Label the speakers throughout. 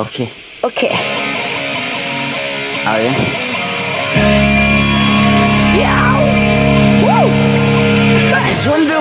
Speaker 1: Okay. Okay. Oh, Are
Speaker 2: you? Yeah. Woo! Just wonder.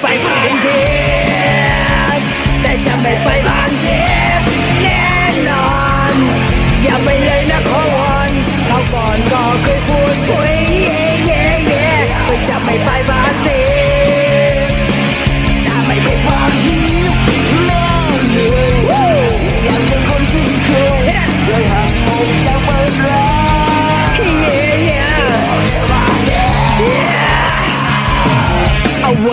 Speaker 2: Bye bye.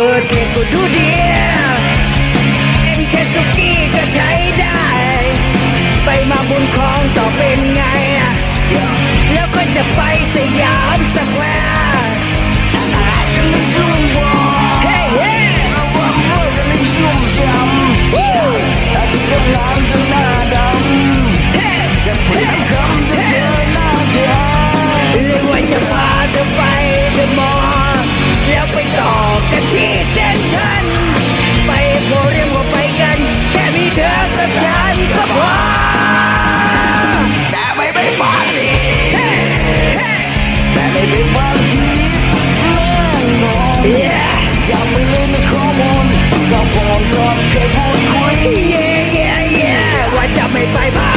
Speaker 2: อร์เจ็ดก็
Speaker 1: ดู
Speaker 2: ดี
Speaker 1: เอ็นแคสุกี้ก็ใช้ได้ ไปมาบุญของต่อเป็นไง
Speaker 2: made by my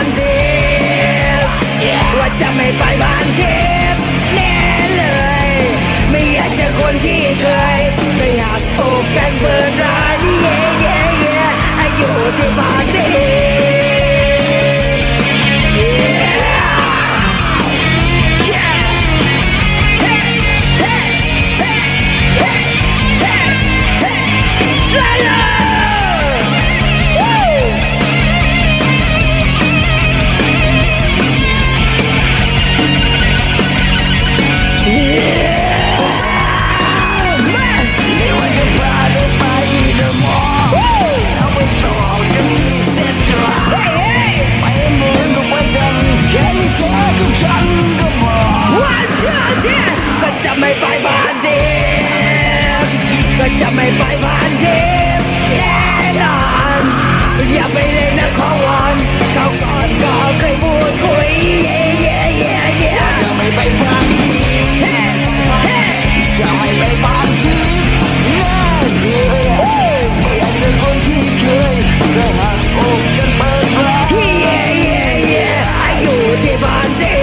Speaker 2: ดิ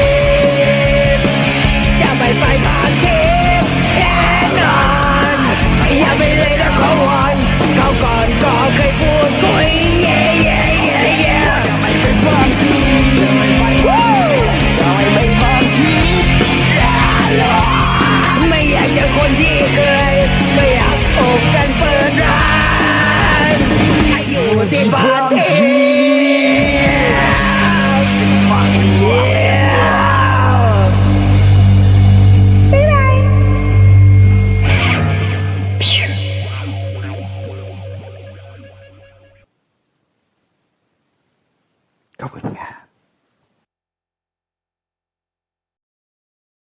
Speaker 1: บอย่
Speaker 2: ไปผ่าน
Speaker 1: ทิแค่นอนย่า
Speaker 2: ไปเล
Speaker 1: ยนะขอวอนเขาก่อนก็เคยพูดคุยเยเย่เยเย่
Speaker 2: อย่า
Speaker 1: ไปเป็นควา
Speaker 2: มจริม่ไปเป็นทิ
Speaker 1: ไม่อยากจะคนที่เคยไม่อยากอกกันเปิดร้านอยู่ที่บ้าน
Speaker 2: 飛ぶんだ。